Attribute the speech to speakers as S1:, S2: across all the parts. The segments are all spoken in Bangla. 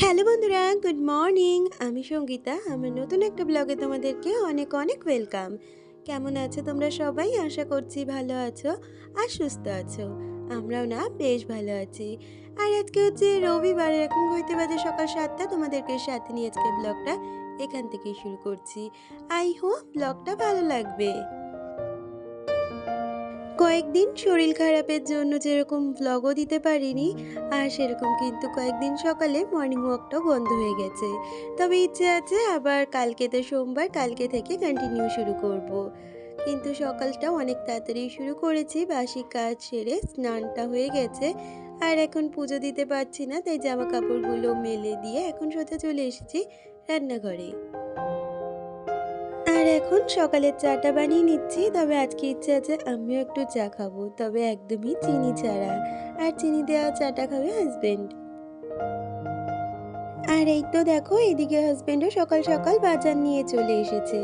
S1: বন্ধুরা, গুড মর্নিং। আমি সঙ্গীতা, আমার নতুন একটা ব্লগে তোমাদেরকে অনেক অনেক ওয়েলকাম। কেমন আছো তোমরা সবাই? আশা করছি ভালো আছো আর সুস্থ আছো। আমরাও না বেশ ভালো আছি। আর আজকে হচ্ছে রবিবার এখন হইতে বাজে সকাল সাতটা, তোমাদেরকে সাথে নিয়ে আজকে ব্লগটা এখান থেকেই শুরু করছি। আই হোপ ব্লগটা ভালো লাগবে। কয়েকদিন শরীর খারাপের জন্য যেরকম ব্লগও দিতে পারিনি, আর সেরকম কিন্তু কয়েকদিন সকালে মর্নিং ওয়াকটাও বন্ধ হয়ে গেছে তবে ইচ্ছে আছে আবার কালকে তো সোমবার, কালকে থেকে কন্টিনিউ শুরু করব। কিন্তু সকালটা অনেক তাড়াতাড়ি শুরু করেছি, বাসি কাজ সেরে স্নানটা হয়ে গেছে, আর এখন পুজো দিতে পারছি না, তাই জামা কাপড়গুলো মেলে দিয়ে এখন সোজা চলে এসেছি রান্নাঘরে এখন সকালের চাটা বানিয়ে নিচ্ছি, তবে আজকে ইচ্ছে আছে আমিও একটু চা খাব, তবে একদমই চিনি ছাড়া। আর চিনি দেওয়া চাটা খাবে হাজবেন্ড আর এই তো দেখো, এদিকে হাজবেন্ডও সকাল সকাল বাজার নিয়ে চলে এসেছে।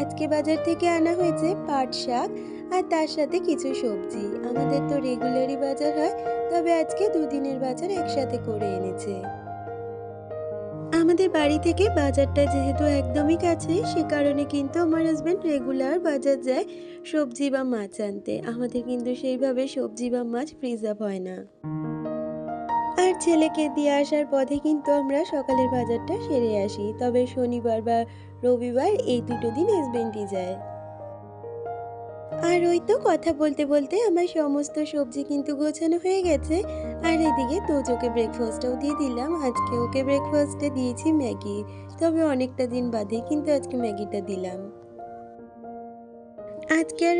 S1: আজকে বাজার থেকে আনা হয়েছে পাট শাক আর তার সাথে কিছু সবজি। আমাদের তো রেগুলারই বাজার হয়, তবে আজকে দুদিনের বাজার একসাথে করে এনেছে। আমাদের বাড়ি থেকে বাজারটা যেহেতু একদমই কাছে, সে কারণে কিন্তু আমার হাজব্যান্ড রেগুলার বাজার যায় সবজি বা মাছ আনতে। আমাদের কিন্তু সেইভাবে সবজি বা মাছ প্রিজার্ভ হয় না। আর ছেলেকে দিয়ে আসার পথে কিন্তু আমরা সকালের বাজারটা সেরে আসি। তবে শনিবার বা রবিবার এই দুটো দিন হাজব্যান্ডই যায়। আর ওই তো কথা বলতে বলতে আমার সমস্ত সবজি কিন্তু গোছানো হয়ে গেছে। আর এদিকে তোজোকে ব্রেকফাস্টটাও দিয়ে দিলাম। আজকে ওকে ব্রেকফাস্টে দিয়েছি ম্যাগি। তবে অনেকটা দিন বাদে কিন্তু আজকে ম্যাগিটা দিলাম। আজকে আর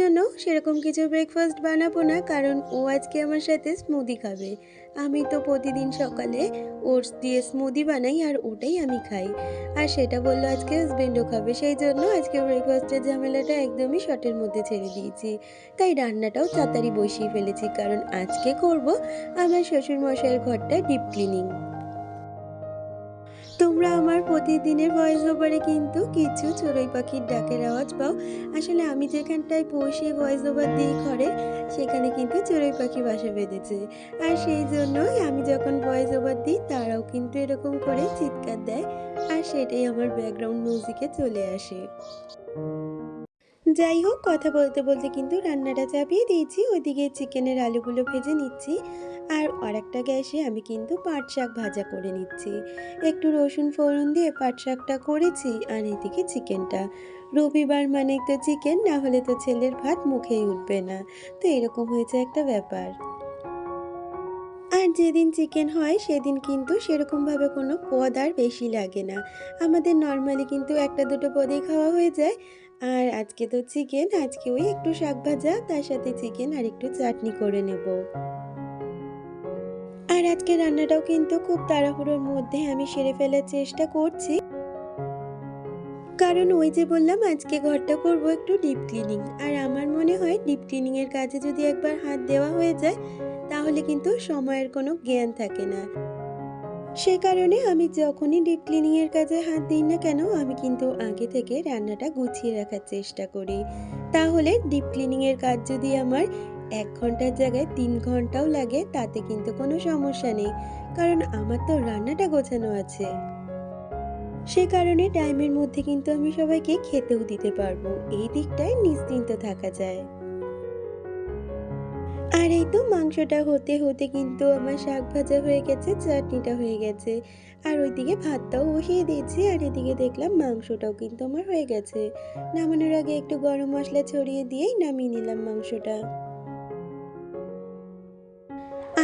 S1: জন্য সেরকম কিছু ব্রেকফাস্ট বানাবো না, কারণ ও আজকে আমার সাথে স্মুদি খাবে। আমি তো প্রতিদিন সকালে ওটস দিয়ে স্মুদি বানাই আর ওটাই আমি খাই। আর সেটা বলল আজকে হাজব্যান্ডও খাবে, সেই জন্য আজকে ব্রেকফাস্টের ঝামেলাটা একদমই শর্টের মধ্যে ছেড়ে দিয়েছি। তাই রান্নাটাও তাড়াতাড়ি বসিয়ে ফেলেছি, কারণ আজকে করব আমার শ্বশুর মশাইয়ের ঘরটা ডিপ ক্লিনিং তোমরা আমার প্রতিদিনের ভয়েস ওভারে কিন্তু কিছু চড়ুই পাখির ডাকের আওয়াজ পাও। আসলে আমি যেখানটায় বসে ভয়েস ওভার দিই ঘরে, সেখানে কিন্তু চড়ুই পাখি বাসা বেঁধেছে। আর সেই জন্যই আমি যখন ভয়েস ওভার দিই, তারাও কিন্তু এরকম করে চিৎকার দেয়। আর সেটাই আমার ব্যাকগ্রাউন্ড মিউজিকে চলে আসে। যাই হোক, কথা বলতে বলতে কিন্তু রান্নাটা চাপিয়ে দিয়েছি। ওইদিকে চিকেনের আলুগুলো ভেজে নিচ্ছি। আর আরেকটা গ্যাসে আমি কিন্তু পাট শাক ভাজা করে নিচ্ছি। একটু রসুন ফোড়ন দিয়ে পাট শাকটা করেছি আর এদিকে চিকেনটা। রবিবার মানে তো চিকেন, না হলে তো ছেলের ভাত মুখেই উঠবে না। তো এরকম হয়েছে একটা ব্যাপার। আর যেদিন চিকেন হয়, সেদিন কিন্তু সেরকমভাবে কোনো পদ আর বেশি লাগে না। আমাদের নর্মালি কিন্তু একটা দুটো পদেই খাওয়া হয়ে যায়। আর আজকে তো চিকেন, আজকে ওই একটু শাক ভাজা, তার সাথে চিকেন আর একটু চাটনি করে নেব। আর আজকে রান্নাটাও কিন্তু খুব তাড়াহুড়োর মধ্যে আমি সেরে ফেলার চেষ্টা করছি। কারণ ওই যে বললাম, আজকে ঘরটা করব একটু ডিপ ক্লিনিং। আর আমার মনে হয় ডিপ ক্লিনিং এর কাজে যদি একবার হাত দেওয়া হয়ে যায়, তাহলে কিন্তু সময়ের কোনো জ্ঞান থাকে না। সে কারণে আমি যখনই ডিপ ক্লিনিং এর কাজে হাত দিই না কেন, আমি কিন্তু আগে থেকে রান্নাটা গুছিয়ে রাখার চেষ্টা করি। তাহলে ডিপ ক্লিনিং এর কাজ যদি আমার এক ঘণ্টার জায়গায় তিন ঘন্টাও লাগে, তাতে কিন্তু কোনো সমস্যা নেই। কারণ আমার তো রান্নাটা গোছানো আছে। সে কারণে টাইমের মধ্যে কিন্তু আমি সবাইকে খেতেও দিতে পারব। এই দিকটায় নিশ্চিন্ত থাকা যায়। আর এই তো মাংসটা হতে হতে কিন্তু আমার শাক ভাজা হয়ে গেছে, চাটনিটা হয়ে গেছে। আর ওইদিকে ভাতটাও বসিয়ে দিয়েছি, আর এদিকে দেখলাম মাংসটাও কিন্তু আমার হয়ে গেছে। নামানোর আগে একটু গরম মশলা ছড়িয়ে দিয়েই নামিয়ে নিলাম মাংসটা।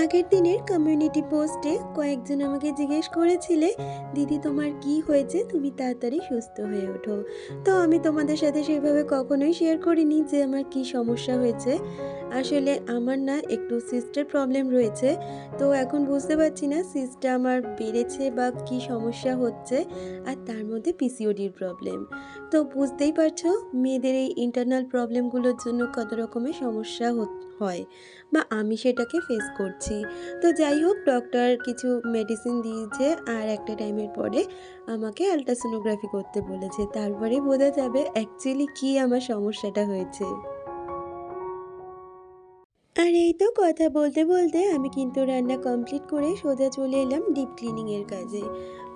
S1: আগের দিনের কমিউনিটি পোস্টে কয়েকজন আমাকে জিজ্ঞেস করেছিলে, দিদি, তোমার কি হয়েছে? তুমি তাড়াতাড়ি সুস্থ হয়ে ওঠো। তো আমি তোমাদের সাথে সেভাবে কখনোই শেয়ার করিনি যে আমার কি সমস্যা হয়েছে। আসলে আমার না একটু সিস্টের প্রবলেম রয়েছে। তো এখন বুঝতে পারছি না সিস্টটা আমার বেড়েছে বা কি সমস্যা হচ্ছে আর তার মধ্যে পিসিওডির প্রবলেম তো বুঝতেই পারছ, মেয়েদের এই ইন্টারনাল প্রবলেমগুলোর জন্য কত রকমের সমস্যা হত- হয় বা আমি সেটাকে ফেস করছি। তো যাই হোক ডক্টর কিছু মেডিসিন দিয়েছে আর একটা টাইমের পরে আমাকে আলট্রাসোনোগ্রাফি করতে বলেছে। তারপরে বোঝা যাবে অ্যাকচুয়ালি কি আমার সমস্যাটা হয়েছে। আর এই তো কথা বলতে বলতে আমি কিন্তু রান্না কমপ্লিট করে সোজা চলে এলাম ডিপ ক্লিনিংয়ের কাজে।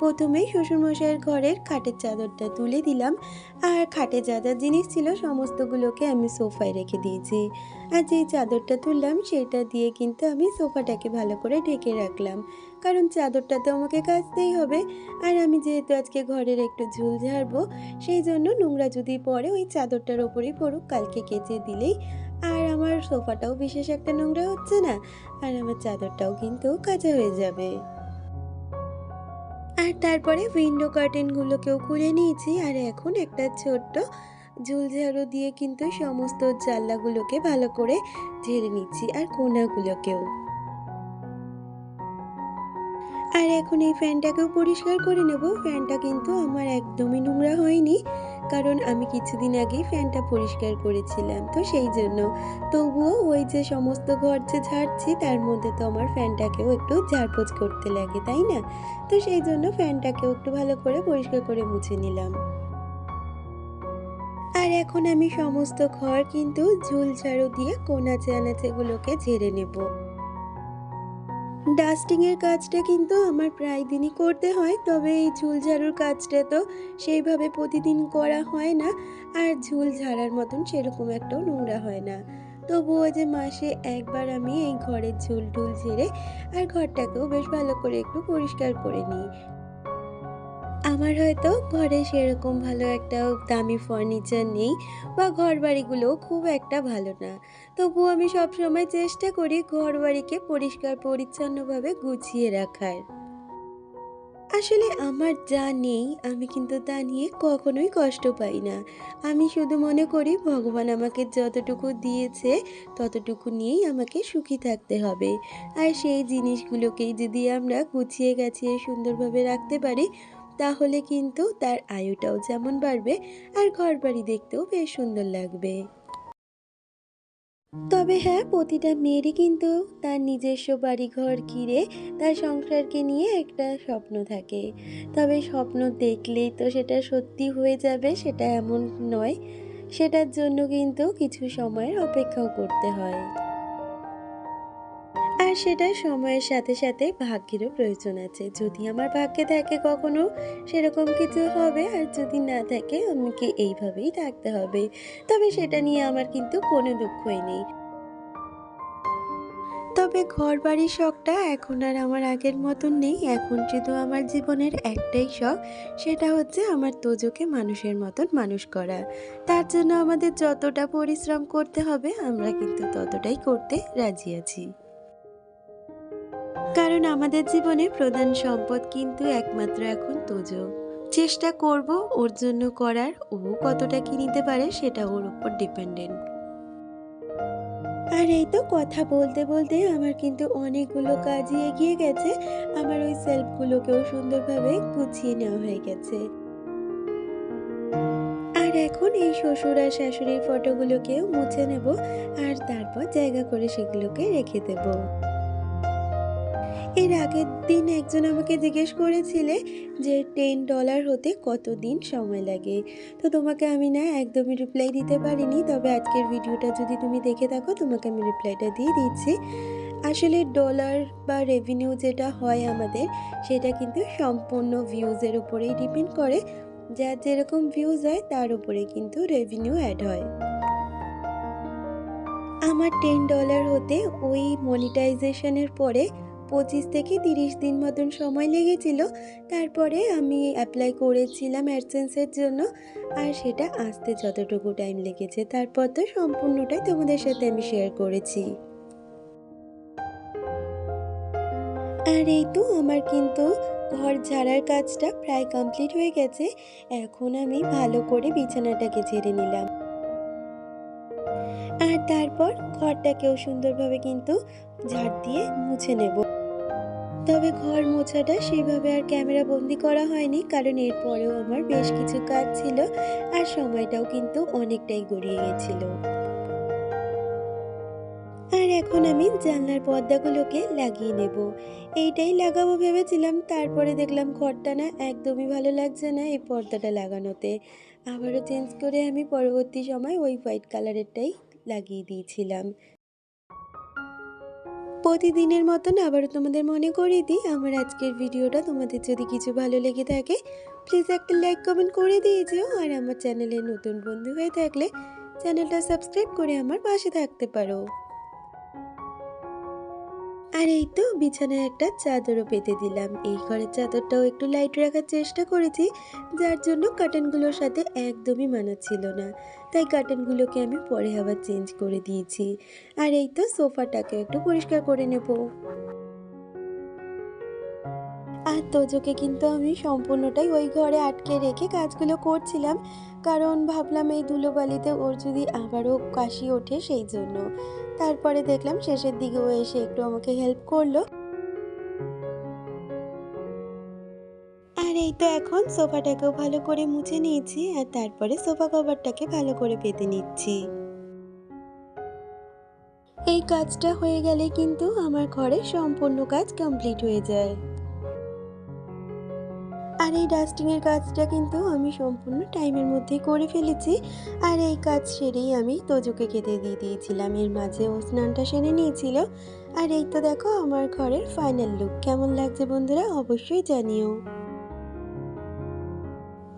S1: প্রথমেই শ্বশুরমশাইয়ের ঘরের খাটের চাদরটা তুলে দিলাম আর খাটে যা যা জিনিস ছিল সমস্তগুলোকে আমি সোফায় রেখে দিয়েছি। আর যেই চাদরটা তুললাম সেটা দিয়ে কিন্তু আমি সোফাটাকে ভালো করে ঢেকে রাখলাম। কারণ চাদরটা তো আমাকে কাচতেই হবে। আর আমি যেহেতু আজকে ঘরের একটু ঝুল ঝাড়বো, সেই জন্য নোংরা যদি পরে ওই চাদরটার ওপরেই পড়ুক কালকে কেচে দিলেই। আর আমার সোফাটাও বিশেষ একটা নোংরা হচ্ছে না। আর আমার চাদরটাও কিন্তু কাঁচা হয়ে যাবে। আর তারপরে উইন্ডো কার্টেনগুলোকেও খুলে নিয়েছি। আর এখন একটা ছোট্ট ঝুলঝাড়ু দিয়ে কিন্তু সমস্ত জানলাগুলোকে ভালো করে ঝেড়ে নিচ্ছি আর কোনাগুলোকেও। আর এখন এই ফ্যানটাকেও পরিষ্কার করে নেব। ফ্যানটা কিন্তু আমার একদমই নোংরা হয়নি। কারণ আমি কিছুদিন আগেই ফ্যানটা পরিষ্কার করেছিলাম, তো সেই জন্য। তবুও ওই যে সমস্ত ঘর যে ঝাড়ছি, তার মধ্যে তো আমার ফ্যানটাকেও একটু ঝাড়পোছ করতে লাগে, তাই না? তো সেই জন্য ফ্যানটাকেও একটু ভালো করে পরিষ্কার করে মুছে নিলাম। আর এখন আমি সমস্ত ঘর কিন্তু ঝুল ঝাড়ু দিয়ে কোনাচে আনাচেগুলোকে ঝেড়ে নেব। ডাস্টিংয়ের কাজটা কিন্তু আমার প্রায় দিনই করতে হয়, তবে এই ঝুল ঝাড়ুর কাজটা তো সেইভাবে প্রতিদিন করা হয় না। আর ঝুল ঝাড়ার মতন সেরকম একটাও নোংরা হয় না। তবুও যে মাসে একবার আমি এই ঘরের ঝুল টুল ঝেড়ে আর ঘরটাকেও বেশ ভালো করে একটু পরিষ্কার করে নিই। আমার হয়তো ঘরে সেরকম ভালো একটা দামি ফার্নিচার নেই বা ঘর বাড়িগুলোও খুব একটা ভালো না। তবুও আমি সবসময় চেষ্টা করি ঘর বাড়িকে পরিষ্কার, পরিচ্ছন্নভাবে গুছিয়ে রাখার। আসলে আমার যা নেই, আমি কিন্তু তা নিয়ে কখনোই কষ্ট পাই না। আমি শুধু মনে করি ভগবান আমাকে যতটুকু দিয়েছে, ততটুকু নিয়েই আমাকে সুখী থাকতে হবে। আর সেই জিনিসগুলোকেই যদি আমরা গুছিয়ে, গাছিয়ে সুন্দরভাবে রাখতে পারি তাহলে কিন্তু তার আয়ুটাও যেমন বাড়বে আর ঘর বাড়ি দেখতেও বেশ সুন্দর লাগবে। তবে হ্যাঁ প্রতিটা মেয়েরই কিন্তু তার নিজস্ব বাড়িঘর ঘিরে তার সংসারকে নিয়ে একটা স্বপ্ন থাকে। তবে স্বপ্ন দেখলেই তো সেটা সত্যি হয়ে যাবে, সেটা এমন নয়। সেটার জন্য কিন্তু কিছু সময়ের অপেক্ষাও করতে হয়। আর সেটা সময়ের সাথে সাথে ভাগ্যেরও প্রয়োজন আছে। যদি আমার ভাগ্যে থাকে কখনো, সেরকম কিছু হবে। আর যদি না থাকে, আমাকে এইভাবেই থাকতে হবে। তবে সেটা নিয়ে আমার কিন্তু কোনো দুঃখই নেই। তবে ঘর বাড়ির শখটা এখন আর আমার আগের মতন নেই। এখন শুধু আমার জীবনের একটাই শখ, সেটা হচ্ছে আমার তোজোকে মানুষের মতন মানুষ করা। তার জন্য আমাদের যতটা পরিশ্রম করতে হবে, আমরা কিন্তু ততটাই করতে রাজি আছি। কারণ আমাদের জীবনে প্রধান সম্পদ কিন্তু একমাত্র এখন তোজো। চেষ্টা করব ওর জন্য করার, ও কতটা কি নিতে পারে সেটা ওর উপর ডিপেন্ডেন্ট আর এই তো কথা বলতে বলতে আমার কিন্তু অনেকগুলো কাজই এগিয়ে গেছে। আমার ওই সেলফগুলোকেও সুন্দরভাবে গুছিয়ে নেওয়া হয়ে গেছে। আর এখন এই শ্বশুর আর শাশুড়ির ফটোগুলোকেও মুছে নেব, আর তারপর জায়গা করে সেগুলোকে রেখে দেবো। এর আগের দিন একজন আমাকে জিজ্ঞেস করেছিলে যে টেন ডলার হতে কত দিন সময় লাগে। তো তোমাকে আমি না একদমই রিপ্লাই দিতে পারিনি, তবে আজকের ভিডিওটা যদি তুমি দেখে থাকো, তোমাকে আমি রিপ্লাইটা দিয়ে দিচ্ছি। আসলে ডলার বা রেভিনিউ যেটা হয় আমাদের, সেটা কিন্তু সম্পূর্ণ ভিউজের উপরেই ডিপেন্ড করে। যার যেরকম ভিউজ হয়, তার উপরে কিন্তু রেভিনিউ অ্যাড হয়। আমার টেন ডলার হতে ওই মনিটাইজেশনের পরে পঁচিশ থেকে তিরিশ দিন মতন সময় লেগেছিল। তারপরে আমি অ্যাপ্লাই করেছিলাম অ্যাডসেন্সের জন্য। আর সেটা আসতে যতটুকু টাইম লেগেছে, তারপর তো সম্পূর্ণটাই তোমাদের সাথে আমি শেয়ার করেছি। আর এই তো আমার কিন্তু ঘর ঝাড়ার কাজটা প্রায় কমপ্লিট হয়ে গেছে। এখন আমি ভালো করে বিছানাটাকে ঝেড়ে নিলাম। আর তারপর ঘরটাকেও সুন্দরভাবে কিন্তু ঝাড় দিয়ে মুছে নেব। তবে ঘর মোছাটা সেইভাবে আর ক্যামেরা বন্দি করা হয়নি, কারণ এরপরেও আমার বেশ কিছু কাজ ছিল আর সময়টাও কিন্তু অনেকটাই গড়িয়ে গেছিল। আর এখন আমি জানলার পর্দাগুলোকে লাগিয়ে নেব। এইটাই লাগাবো ভেবেছিলাম, তারপরে দেখলাম ঘরটা না একদমই ভালো লাগছে না এই পর্দাটা লাগানোতে। আবারও চেঞ্জ করে আমি পরবর্তী সময় ওই হোয়াইট কালারেরটাই লাগিয়ে দিয়েছিলাম। প্রতিদিনের মতন আবারও তোমাদের মনে করিয়ে দিই, আমার আজকের ভিডিওটা তোমাদের যদি কিছু ভালো লেগে থাকে প্লিজ একটা লাইক কমেন্ট করে দিয়ে যেও। আর আমার চ্যানেলে নতুন বন্ধু হয়ে থাকলে চ্যানেলটা সাবস্ক্রাইব করে আমার পাশে থাকতে পারো। আর এই তো বিছানায় একটা চাদরও পেতে দিলাম। এই ঘরের চাদরটাও একটু লাইট রাখার চেষ্টা করেছি, যার জন্য কার্টেনগুলোর সাথে একদমই মানাচ্ছিল না। তাই কার্টেনগুলোকে আমি পরে আবার চেঞ্জ করে দিয়েছি। আর এই তো সোফাটাকে একটু পরিষ্কার করে নেব। তোজোকে কিন্তু আমি সম্পূর্ণটাই ওই ঘরে আটকে রেখে কাজগুলো করছিলাম। কারণ ভাবলাম এই ধুলোবালিতে ওর যদি আবারও কাশি ওঠে সেই জন্য। তারপরে দেখলাম শেষের দিকে ও এসে একটু আমাকে হেল্প করল। আর এই তো এখন সোফাটাকেও ভালো করে মুছে নিয়েছি আর তারপরে সোফা কভারটাকে ভালো করে পেতে নিচ্ছি। এই কাজটা হয়ে গেলে কিন্তু আমার ঘরে সম্পূর্ণ কাজ কমপ্লিট হয়ে যায়। আর এই ডাস্টিংয়ের কাজটা কিন্তু আমি সম্পূর্ণ টাইমের মধ্যেই করে ফেলেছি। আর এই কাজ সেরেই আমি তোজোকে খেতে দিয়ে দিয়েছিলাম। এর মাঝে ও স্নানটা সেরে নিয়েছিল। আর এই তো দেখো আমার ঘরের ফাইনাল লুক কেমন লাগছে বন্ধুরা অবশ্যই জানিও।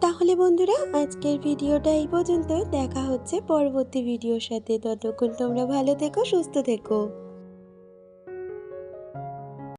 S1: তাহলে বন্ধুরা আজকের ভিডিওটা এই পর্যন্ত। দেখা হচ্ছে পরবর্তী ভিডিওর সাথে। ততক্ষণ তোমরা ভালো থেকো, সুস্থ থেকো।